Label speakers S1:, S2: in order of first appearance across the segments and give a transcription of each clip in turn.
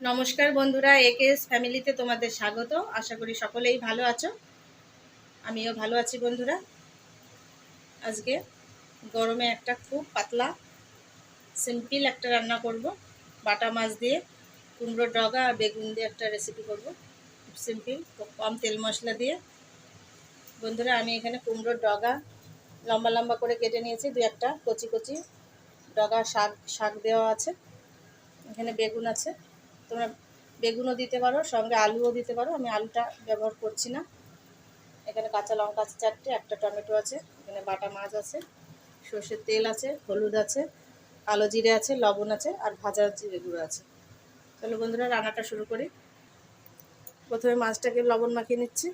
S1: নমস্কার বন্ধুরা একেএস ফ্যামিলিতে তোমাদের স্বাগত আশা করি সকলেই ভালো আছো। আমিও ভালো আছি বন্ধুরা। আজকে গরমে একটা খুব পাতলা সিম্পল একটা রান্না করব। বাটা মাছ দিয়ে, কুমড়ো ডগা আর বেগুন দিয়ে একটা রেসিপি করব। খুব সিম্পল খুব কম তেল মশলা দিয়ে। বন্ধুরা, আমি এখানে কুমড়োর ডগা লম্বা লম্বা করে কেটে নিয়েছি। দু একটা কচি কচি ডগা শাক শাক দেওয়া আছে। এখানে বেগুন আছে। তোমরা বেগুনও দিতে পারো, সঙ্গে আলুও দিতে পারো। আমি আলুটা ব্যবহার করছি না। এখানে কাঁচা লঙ্কা আছে চারটে, একটা টমেটো আছে, এখানে বাটা মাছ আছে, সর্ষের তেল আছে, হলুদ আছে কালো জিরে আছে, লবণ আছে, আর ভাজা জিরে গুঁড়ো আছে। চলো বন্ধুরা, রান্নাটা শুরু করি। প্রথমে মাছটাকে লবণ মাখিয়ে নিচ্ছি।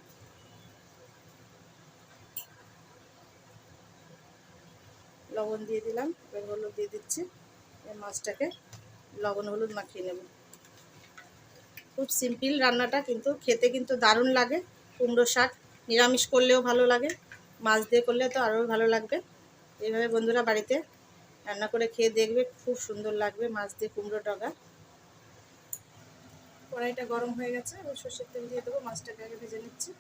S1: লবণ দিয়ে দিলাম হলুদ দিয়ে দিচ্ছি। মাছটাকে লবণ হলুদ মাখিয়ে নেব। খুব সিম্পল রান্নাটা, কিন্তু খেতে কিন্তু দারুণ লাগে। কুমড়ো শাক নিরামিষ করলেও ভালো লাগে, মাছ দিয়ে করলে তো আরও ভালো লাগবে। এইভাবে বন্ধুরা বাড়িতে রান্না করে খেয়ে দেখবে, খুব সুন্দর লাগবে মাছ দিয়ে কুমড়ো ডগা। কড়াইটা গরম হয়ে গেছে, এবার সর্ষের তেল দিয়ে দেবো, মাছটাকে আগে ভেজে নিচ্ছি।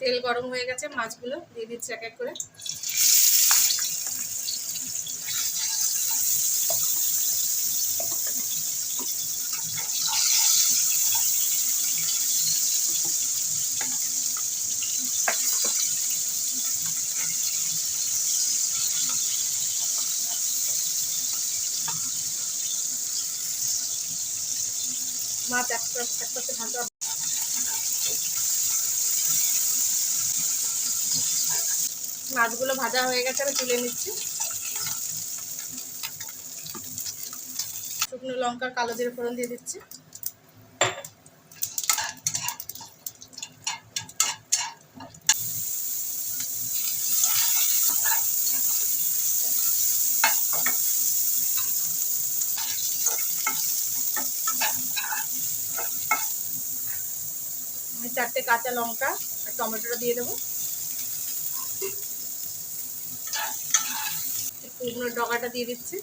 S1: তেল গরম হয়ে গেছে, মাছগুলো দিয়ে দিচ্ছি এক এক করে। মাছ এক এক পাশে ভাজা মাছগুলো ভাজা হয়ে গেছে, আমি তুলে নিচ্ছি। শুকনো লঙ্কার কালো দিয়ে ফোড়ন দিয়ে দিচ্ছি। আমি চারটে কাঁচা লঙ্কা আর টমেটোটা দিয়ে দেবো। কুমড়োর ডগাটা দিয়ে দিচ্ছি।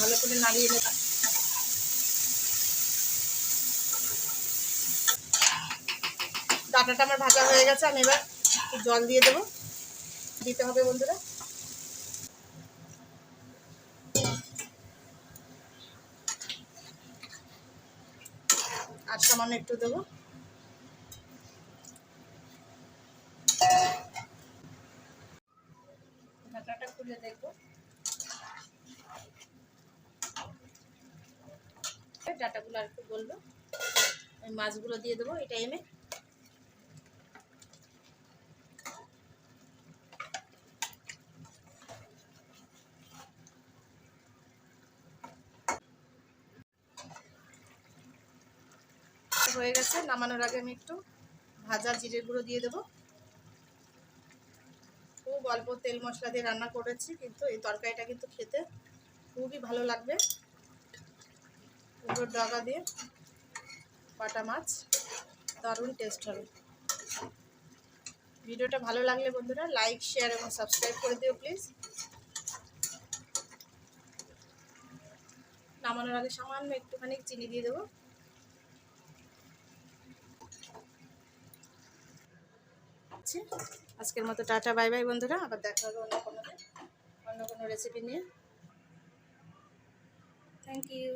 S1: ভালো করে নাড়িয়ে নেব। ডাটাটা আমার ভাজা হয়ে গেছে, আমি এবার জল দিয়ে দেবো। দিতে হবে বন্ধুরা। আর সামান্য একটু দেবো। খুলে দেখব। ডাটাগুলো আর একটু আমি মাছগুলো দিয়ে দেবো এই টাইমে হয়ে গেছে। নামানোর আগে আমি একটু ভাজা জিরের গুঁড়ো দিয়ে দেবো। খুব অল্প তেল মশলা দিয়ে রান্না করেছি, কিন্তু এই তরকারিটা কিন্তু খেতে খুবই ভালো লাগবে। কুমড়োর ডগা দিয়ে বাটা মাছ, দারুণ টেস্ট হবে। ভিডিওটা ভালো লাগলে বন্ধুরা লাইক শেয়ার এবং সাবস্ক্রাইব করে দিও প্লিজ নামানোর আগে সামান্য একটুখানি চিনি দিয়ে দেবো। আচ্ছা আজকের মতো টাটা, বাই বাই বন্ধুরা, আবার দেখা হবে অন্য কোনো অন্য কোনো রেসিপি নিয়ে। Thank you